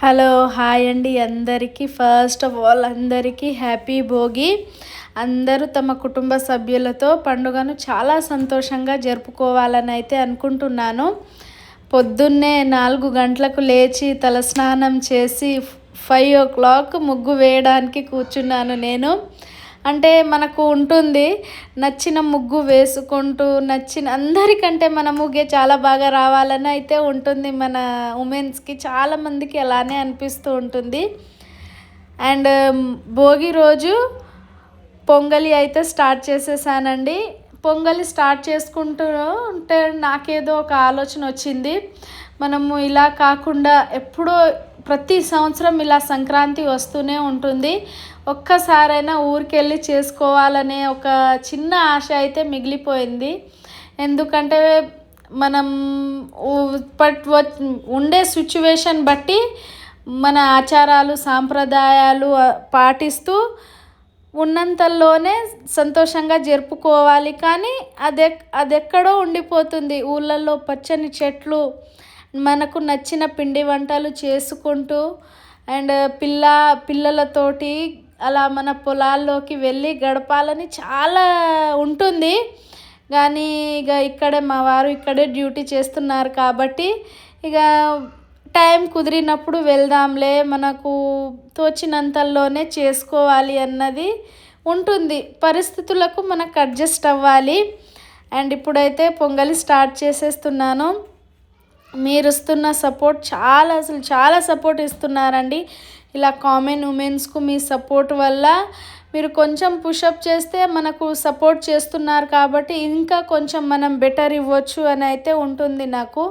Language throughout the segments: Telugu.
హలో హాయ్ అండి అందరికీ. ఫస్ట్ ఆఫ్ ఆల్ అందరికీ హ్యాపీ భోగి. అందరూ తమ కుటుంబ సభ్యులతో పండుగను చాలా సంతోషంగా జరుపుకోవాలని అయితే అనుకుంటున్నాను. పొద్దున్నే నాలుగు గంటలకు లేచి తలస్నానం చేసి ఫైవ్ ఓ క్లాక్ ముగ్గు వేయడానికి కూర్చున్నాను నేను. అంటే మనకు ఉంటుంది. నచ్చిన ముగ్గు వేసుకుంటూ నచ్చిన అందరికంటే మన ముగ్గే చాలా బాగా రావాలని అయితే ఉంటుంది. మన ఉమెన్స్కి చాలామందికి అలానే అనిపిస్తూ ఉంటుంది. అండ్ భోగి రోజు పొంగలి అయితే స్టార్ట్ చేసేసానండి. పొంగలి స్టార్ట్ చేసుకుంటూ ఉంటే నాకేదో ఒక ఆలోచన వచ్చింది. మనము ఇలా కాకుండా ఎప్పుడో ప్రతి సంవత్సరం ఇలా సంక్రాంతి వస్తూనే ఉంటుంది. ఒక్కసారైనా ఊరికెళ్ళి చేసుకోవాలనే ఒక చిన్న ఆశ అయితే మిగిలిపోయింది. ఎందుకంటే మనం ఉండే సిచ్యువేషన్ బట్టి మన ఆచారాలు సాంప్రదాయాలు పాటిస్తూ ఉన్నంతలోనే సంతోషంగా జరుపుకోవాలి. కానీ అదే అదెక్కడో ఉండిపోతుంది. ఊళ్ళల్లో పచ్చని చెట్లు మనకు నచ్చిన పిండి వంటలు చేసుకుంటూ అండ్ పిల్ల పిల్లలతోటి అలా మన పొలాల్లోకి వెళ్ళి గడపాలని చాలా ఉంటుంది. కానీ ఇక ఇక్కడే మా వారు ఇక్కడే డ్యూటీ చేస్తున్నారు కాబట్టి ఇక టైం కుదిరినప్పుడు వెళ్దాంలే మనకు తోచినంతల్లోనే చేసుకోవాలి అన్నది ఉంటుంది. పరిస్థితులకు మనకు అడ్జస్ట్ అవ్వాలి. అండ్ ఇప్పుడైతే పొంగలి స్టార్ట్ చేసేస్తున్నాను. మీరు ఇస్తున్న సపోర్ట్ చాలా అసలు చాలా సపోర్ట్ ఇస్తున్నారండి. ఇలా కామన్ ఉమెన్స్కు మీ సపోర్ట్ వల్ల మీరు కొంచెం పుషప్ చేస్తే మనకు సపోర్ట్ చేస్తున్నారు కాబట్టి ఇంకా కొంచెం మనం బెటర్ ఇవ్వచ్చు అని అయితే ఉంటుంది నాకు.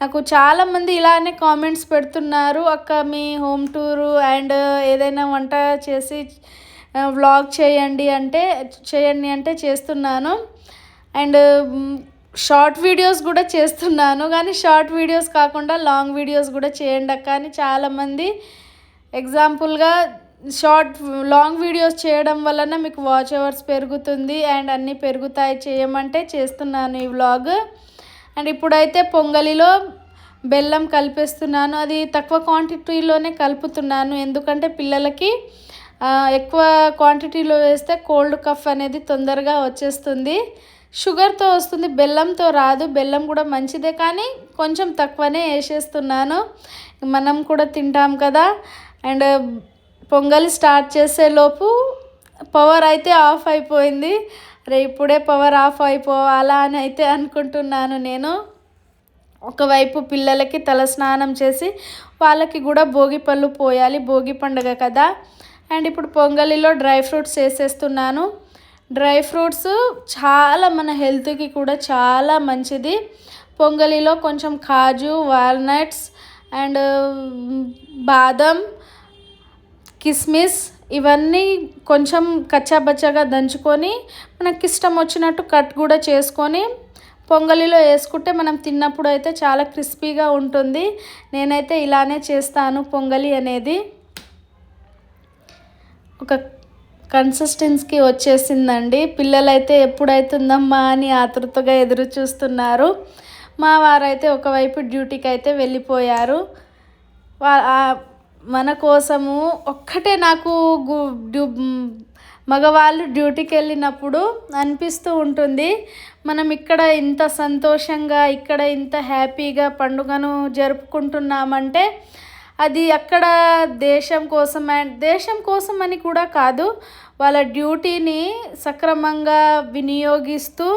నాకు చాలామంది ఇలానే కామెంట్స్ పెడుతున్నారు. అక్క మీ హోమ్ టూరు అండ్ ఏదైనా వంట చేసి వ్లాగ్ చేయండి అంటే చేయండి అంటే చేస్తున్నాను. అండ్ షార్ట్ వీడియోస్ కూడా చేస్తున్నాను కానీ షార్ట్ వీడియోస్ కాకుండా లాంగ్ వీడియోస్ కూడా చేయండి అక్క అని చాలామంది ఎగ్జాంపుల్గా షార్ట్ లాంగ్ వీడియోస్ చేయడం వలన మీకు వాచ్ అవర్స్ పెరుగుతుంది అండ్ అన్నీ పెరుగుతాయి చేయమంటే చేస్తున్నాను ఈ వ్లాగ్. అండ్ ఇప్పుడైతే పొంగలిలో బెల్లం కలిపేస్తున్నాను అది తక్కువ క్వాంటిటీలోనే కలుపుతున్నాను ఎందుకంటే పిల్లలకి ఎక్కువ క్వాంటిటీలో వేస్తే కోల్డ్ కఫ్ అనేది తొందరగా వచ్చేస్తుంది. షుగర్తో వస్తుంది బెల్లంతో రాదు బెల్లం కూడా మంచిదే కానీ కొంచెం తక్కువనే వేసేస్తున్నాను. మనం కూడా తింటాం కదా. అండ్ పొంగలి స్టార్ట్ చేసేలోపు పవర్ అయితే ఆఫ్ అయిపోయింది. రే ఇప్పుడే పవర్ ఆఫ్ అయిపోవాలా అని అయితే అనుకుంటున్నాను నేను. ఒకవైపు పిల్లలకి తలస్నానం చేసి వాళ్ళకి కూడా భోగి పళ్ళు పోయాలి భోగి పండుగ కదా. అండ్ ఇప్పుడు పొంగలిలో డ్రై ఫ్రూట్స్ వేసేస్తున్నాను. డ్రై ఫ్రూట్స్ చాలా మన హెల్త్కి కూడా చాలా మంచిది. పొంగలిలో కొంచెం కాజు వాల్నట్స్ అండ్ బాదం కిస్మిస్ ఇవన్నీ కొంచెం కచ్చాబచ్చాగా దంచుకొని మనకి ఇష్టం వచ్చినట్టు కట్ కూడా చేసుకొని పొంగలిలో వేసుకుంటే మనం తిన్నప్పుడు అయితే చాలా క్రిస్పీగా ఉంటుంది. నేనైతే ఇలానే చేస్తాను పొంగలి అనేది. ఒక కన్సిస్టెన్సీకి వచ్చేసిందండి. పిల్లలైతే ఎప్పుడైతుందమ్మా అని ఆతృతగా ఎదురు చూస్తున్నారు. మా వారైతే ఒకవైపు డ్యూటీకి అయితే వెళ్ళిపోయారు. వా మన కోసము ఒక్కటే నాకు మగవాళ్ళు డ్యూటీకి వెళ్ళినప్పుడు అనిపిస్తూ ఉంటుంది. మనం ఇక్కడ ఇంత సంతోషంగా ఇక్కడ ఇంత హ్యాపీగా పండుగను జరుపుకుంటున్నామంటే అది అక్కడ దేశం కోసం అండ్ దేశం కోసం అని కూడా కాదు వాళ్ళ డ్యూటీని సక్రమంగా వినియోగిస్తూ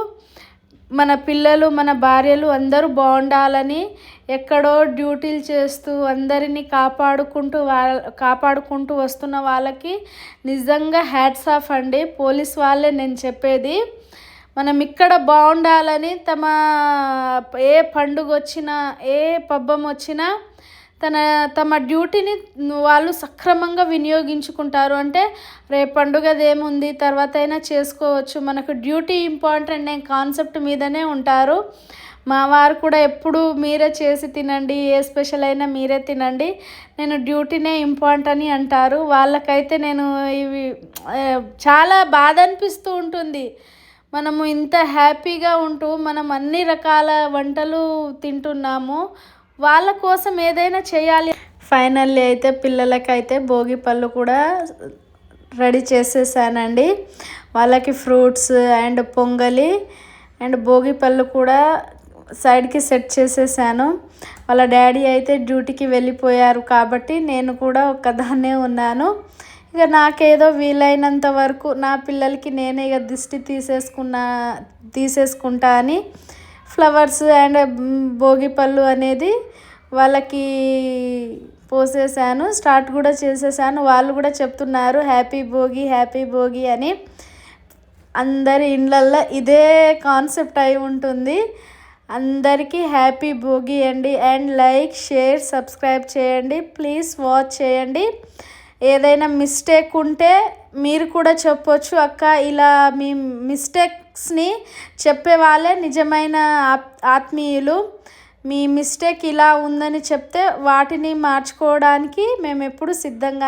మన పిల్లలు మన భార్యలు అందరూ బాగుండాలని ఎక్కడో డ్యూటీలు చేస్తూ అందరినీ కాపాడుకుంటూ వాళ్ళ కాపాడుకుంటూ వస్తున్న వాళ్ళకి నిజంగా హ్యాట్స్ ఆఫ్ అండి. పోలీస్ వాళ్ళే నేను చెప్పేది. మనం ఇక్కడ బాగుండాలని తమ ఏ పండుగ వచ్చినా ఏ పబ్బం వచ్చినా తన తమ డ్యూటీని వాళ్ళు సక్రమంగా వినియోగించుకుంటారు. అంటే రేపు పండుగది ఏముంది తర్వాత అయినా చేసుకోవచ్చు. మనకు డ్యూటీ ఇంపార్టెంట్ నేను కాన్సెప్ట్ మీదనే ఉంటారు. మా వారు కూడా ఎప్పుడు మీరే చేసి తినండి ఏ స్పెషల్ అయినా మీరే తినండి. నేను డ్యూటీనే ఇంపార్టెంట్ అని అంటారు. వాళ్ళకైతే నేను ఇవి చాలా బాధ అనిపిస్తూ ఉంటుంది. మనము ఇంత హ్యాపీగా ఉంటూ మనం అన్ని రకాల వంటలు తింటున్నాము. వాళ్ళ కోసం ఏదైనా చేయాలి. ఫైనల్లీ అయితే పిల్లలకైతే భోగి పళ్ళు కూడా రెడీ చేసేసానండి. వాళ్ళకి ఫ్రూట్స్ అండ్ పొంగలి అండ్ భోగి పళ్ళు కూడా సైడ్కి సెట్ చేసేసాను. వాళ్ళ డాడీ అయితే డ్యూటీకి వెళ్ళిపోయారు కాబట్టి నేను కూడా ఒక్కదాన్నే ఉన్నాను. ఇక నాకేదో వీలైనంత వరకు నా పిల్లలకి నేనే ఇక దిష్టి తీసేసుకున్నా తీసేసుకుంటా అని ఫ్లవర్స్ అండ్ భోగి పళ్ళు అనేది వాళ్ళకి పోసేసాను స్టార్ట్ కూడా చేసేసాను. వాళ్ళు కూడా చెప్తున్నారు హ్యాపీ భోగి హ్యాపీ భోగి అని. అందరి ఇండ్లల్లో ఇదే కాన్సెప్ట్ అయి ఉంటుంది. అందరికీ హ్యాపీ భోగి అండి. అండ్ లైక్ షేర్ సబ్స్క్రైబ్ చేయండి. ప్లీజ్ వాచ్ చేయండి. ఏదైనా మిస్టేక్ ఉంటే మీరు కూడా చెప్పొచ్చు అక్క. ఇలా మీ మిస్టేక్ మిస్టేక్స్ని చెప్పే వాళ్ళే నిజమైన ఆత్మీయులు. మీ మిస్టేక్ ఇలా ఉందని చెప్తే వాటిని మార్చుకోవడానికి మేము ఎప్పుడు సిద్ధంగా